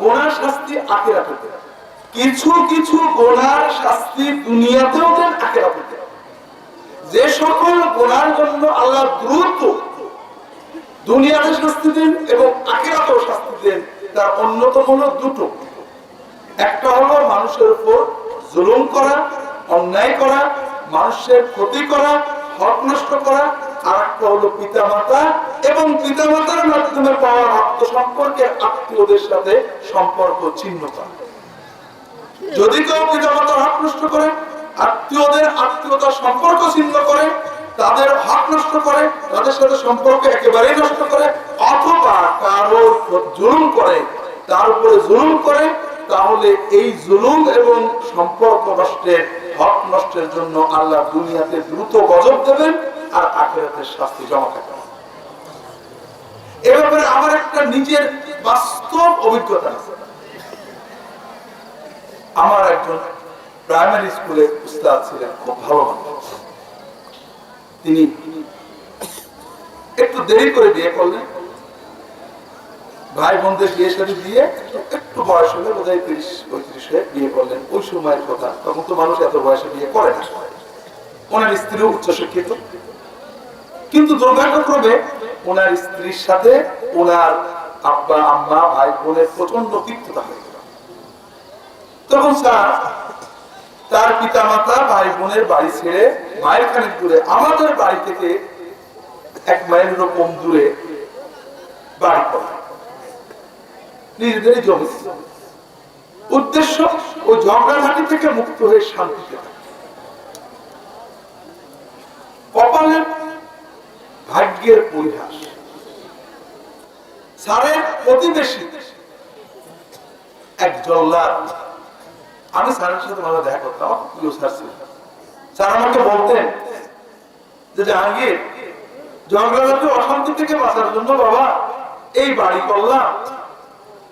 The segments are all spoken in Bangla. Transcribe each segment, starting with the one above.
গোনার শাস্তি আখেরাতে কিছু কিছু গোনার শাস্তি দুনিয়াতেও দেন আখেরাতে যে সকল গোনার জন্য আল্লাহ দ্রুত দুনিয়াতে শাস্তি দেন এবং আখেরাতেও শাস্তি দেন, তার অন্যতম হলো দুটো। একটা হলো মানুষের উপর জুলুম করা, অন্যায় করা, মানুষের ক্ষতি করা, হক নষ্ট করা আর একটা হলো পিতা মাতা এবং পিতা মাতার মাধ্যমে পাওয়া রক্ত সম্পর্কে আত্মীয়দের সাথে সম্পর্ক করা। যদি কেউ পিতা মাতার হক নষ্ট করে, আত্মীয়দের আত্মীয়তার সম্পর্ক ছিন্ন করে, তাদের হক নষ্ট করে, তাদের সাথে সম্পর্ক একেবারেই নষ্ট করে, অথবা কারোর জুলুম করে, তার উপরে জুলুম করে, তাহলে এই জুলুম এবং সম্পর্ক নষ্টের, হক নষ্টের জন্য আল্লাহ দুনিয়াতে দ্রুত গজব দেবেন। আখেরাতের শাস্তি জমা থাকবে এ ব্যাপারে আমার একটা নিজের বাস্তব অভিজ্ঞতা আছে। আমার একজন প্রাইমারি স্কুলে উস্তাদ ছিলেন, খুব ভালো তিনি একটু দেরি করে বিয়ে করলেন। ভাই বোনদের বিয়ে সাথে দিয়ে একটু বয়স হলে বোধ হয় তিরিশ, পঁয়ত্রিশে বিয়ে করলেন। ওই সময়ের কথা, তখন তো মানুষ এত বয়সে বিয়ে করে না। ওনার স্ত্রীও উচ্চশিক্ষিত। কিন্তু দুর্ভাগ্যক্রমে ওনার স্ত্রীর সাথে ওনার আব্বা, আম্মা, ভাই বোনের প্রচণ্ড তিক্ততা হয়ে গেল তখন স্যার, তার পিতা মাতা ভাই বোনের বাড়ি ছেড়ে মায়ের খানিক দূরে, আমাদের বাড়ি থেকে এক মাইলেরও কম দূরে বাড়ি করে নিজেদেরই জমি। উদ্দেশ্য ওই ঝগড়াঝাটি থেকে মুক্ত হয়ে শান্তিতে থাকা। কপালের ভাগ্যের পরিহাস। স্যারের প্রতিবেশী এক জল্লাদ। আমি স্যারের সাথে ভালো দেখা করতাম প্রিয় স্যার ছিল স্যার আমাকে বলতেন যে, জাহাঙ্গীর ঝগড়াঝাটি অশান্তি থেকে বাঁচার জন্য বাবা, এই বাড়ি করলাম।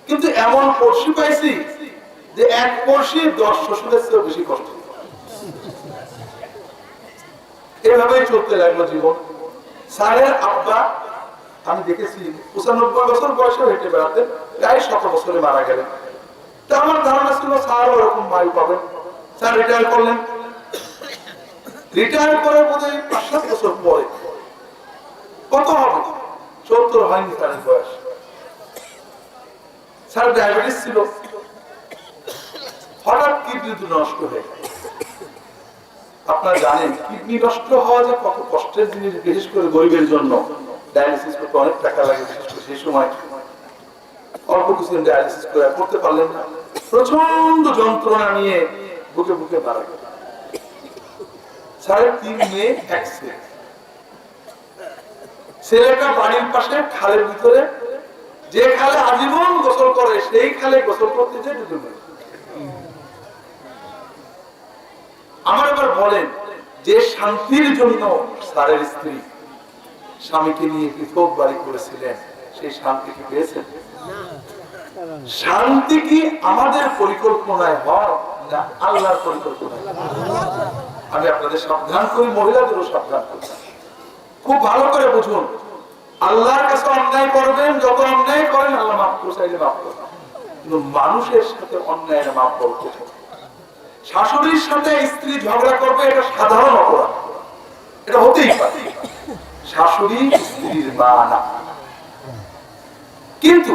কিন্তু এমন পড়শি পাইছি যে, এক পড়শি দশ শ্বশুরের চেয়েও বেশি কষ্ট। এভাবেই চলতে লাগল জীবন। স্যারের আব্বা, আমি দেখেছি, পঁচানব্বই বছর বয়সে হেঁটে বেড়াতেন, প্রায় শত বছরে মারা গেলেন। তা আমার ধারণা ছিল স্যার ওরকম মাইল পাবেন। স্যার রিটায়ার করলেন। রিটায়ার করার বোধ হয় পাঁচ সাত বছর পরে। কত হবে? সত্তর হয়নি স্যারের বয়স। স্যার ডায়াবেটিস ছিল। হঠাৎ কিডনি নষ্ট হয়ে গেল। আপনারা জানেন, কিডনি নষ্ট হওয়া যে কত কষ্টের জিনিস, বিশেষ করে গরিবের জন্য ডায়ালিসিস করতে অনেক টাকা লাগে সেই সময়। অল্প কিছুদিন ডায়ালিসিস করে করতে পারলেন না। প্রচণ্ড যন্ত্রণা নিয়ে বুকে বুকে মারা গেল সাড়ে তিন মেয়ে এক ছেলে ছেলেটা বাড়ির পাশে খালের ভিতরে, যে খালে আজীবন গোসল করে, সেই খালে গোসল করতে যে ডুবে মরে। আমার এবার বলেন, যে শান্তির জন্য স্যারের স্ত্রী স্বামীকে নিয়ে পৃথক বাড়ি করেছিলেন, সেই শান্তি কি পেয়েছেন? শান্তি কি আমাদের পরিকল্পনায় হয় না আল্লাহর পরিকল্পনায়? আমি আপনাদের সাবধান করি, মহিলাদেরও সাবধান করি। খুব ভালো করে বুঝুন, আল্লাহর কাছে অন্যায় করবেন, যত অন্যায় করেন, আল্লাহ মাফ করে চাইলে মাফ করবেন। কিন্তু মানুষের সাথে অন্যায়ের মাফ করতে শাশুড়ির সাথে স্ত্রী ঝগড়া করবে, এটা সাধারণ অপরাধ। এটা হতেই পারে। শাশুড়ি স্ত্রীর মা না। কিন্তু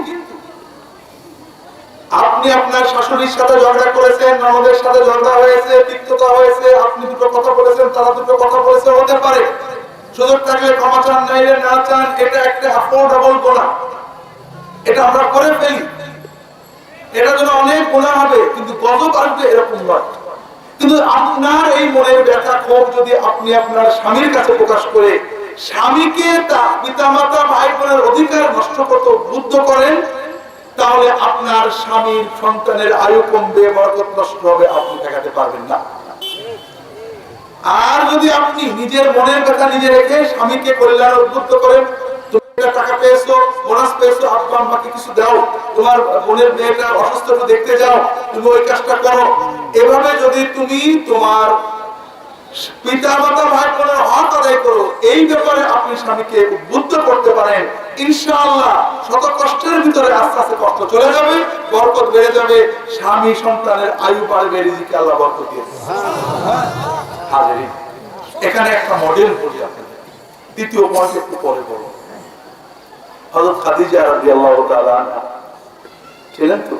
আপনি আপনার শাশুড়ির সাথে ঝগড়া করেছেন ননদের সাথে ঝগড়া হয়েছে, তিক্ততা হয়েছে, আপনি দুটো কথা বলেছেন, তারা দুটো কথা বলেছে, হতে পারে। সুযোগ থাকলে ক্ষমা চান, নাইলে না চান, এটা একটা অ্যাফোর্ডেবল গোনা। এটা আমরা করে ফেলি। এটা জন্য অনেক গোনা হবে, কিন্তু গজব আসবে এরকম নয়। কিন্তু আপনার এই মনের ব্যথা ক্ষোভ যদি আপনি আপনার স্বামীর কাছে প্রকাশ করে স্বামীকে তা পিতামাতা ভাই বোনের অধিকার নষ্ট করতে উদ্বুদ্ধ করেন, তাহলে আপনার স্বামীর সন্তানের আয়ু কমবে, বরকত নষ্ট হবে, আপনি ঠেকাতে পারবেন না। আর যদি আপনি নিজের মনের কথা নিজে রেখে স্বামীকে কল্যাণ উদ্বুদ্ধ করেন এভাবে যদি তুমি তোমার পিতা মাতা ভাই বোনের হক আদায় করো, এই ব্যাপারে আপনি স্বামীকে উদ্বুদ্ধ করতে পারেন। শত কষ্টের ভিতরে আস্তে আস্তে কষ্ট চলে যাবে, বরকত বেড়ে যাবে, স্বামী সন্তানের আয়ু বাড়বে, রিজিকে আল্লাহ বরকত এখানে একটা মডেল বলি আপনাদের। দ্বিতীয় পয়েন্ট একটু পরে বলব। হযরত খাদিজা তাআলা আনহা। ছিলেন তো।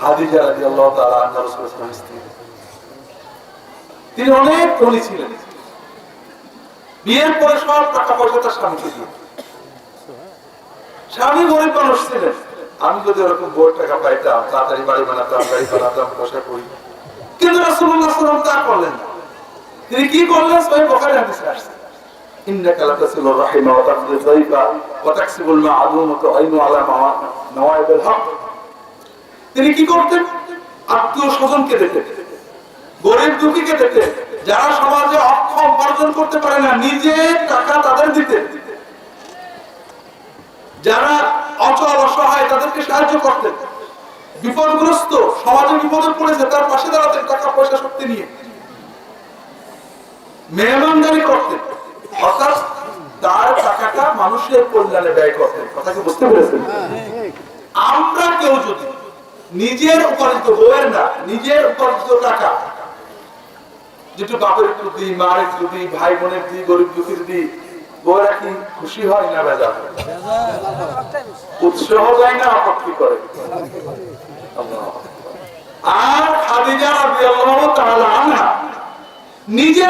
খাদিজা আলাইহি স্ত্রী। তিনি অনেক ধনী ছিলেন। বিয়ের পরে সব টাকা পয়সা তার স্বামী গরিব মানুষ ছিলেন। আমি যদি ওরকম বোর টাকা পাইতাম, তাড়াতাড়ি বাড়ি বানাতাম, গাড়ি বানাতাম পয়সা করি। কিন্তু সাল্লাল্লাহু তা করলেন না। তিনি কি করলেন? বুখারী হাদিসে আসছে। إنك لتصل الرحم وتقضي الضيف وتكسب المعدوم وتعين على موا- نوائب الحق তিনি কি করতেন আত্মীয় স্বজনকে দেখতেন গরিব দুঃখীকে দেখতেন যারা সমাজে অক্ষম উপার্জন করতে পারে না নিজে টাকা তাদের দিতেন যারা অচল অসহায় তাদেরকে সাহায্য করতেন বিপদগ্রস্ত সমাজে বিপদে পড়েছে তার পাশে দাঁড়াতেন টাকা পয়সা শক্তি নিয়ে মেহমানদারি করতেন অর্থাৎ তার টাকাটা মানুষের কল্যাণে ব্যয় করতেন। কথা কি বুঝতে পেরেছেন? আমরা কেউ যদি নিজের উপার্জিত বউয়ের না নিজের উপার্জিত টাকা যেটু বাপের মার একটু দিই ভাই বোনের দিই গরিব দুঃখীর দিই বউরা কি খুশি হয় না বেজা হয়? উৎসাহ দেয় না আপত্তি করে। আর খাদিজা রাদিয়াল্লাহু তাআলা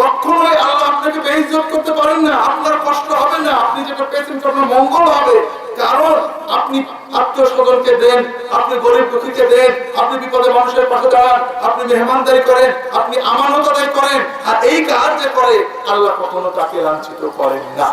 কখনোই আল্লাহ আপনাকে বেহিজত করতে পারেন না, আপনার কষ্ট হবে না, আপনি যেটা পেয়েছেন আপনার মঙ্গল হবে। কারণ আপনি আত্মীয় স্বজনকে দেন, আপনি গরিব দুঃখীকে দেন, আপনি বিপদে মানুষের পাশে দাঁড়ান, আপনি মেহমানদারি করেন, আপনি আমানত করেন, আর এই কাজ যে করে, আল্লাহ কখনো তাকে লাঞ্ছিত করেন না।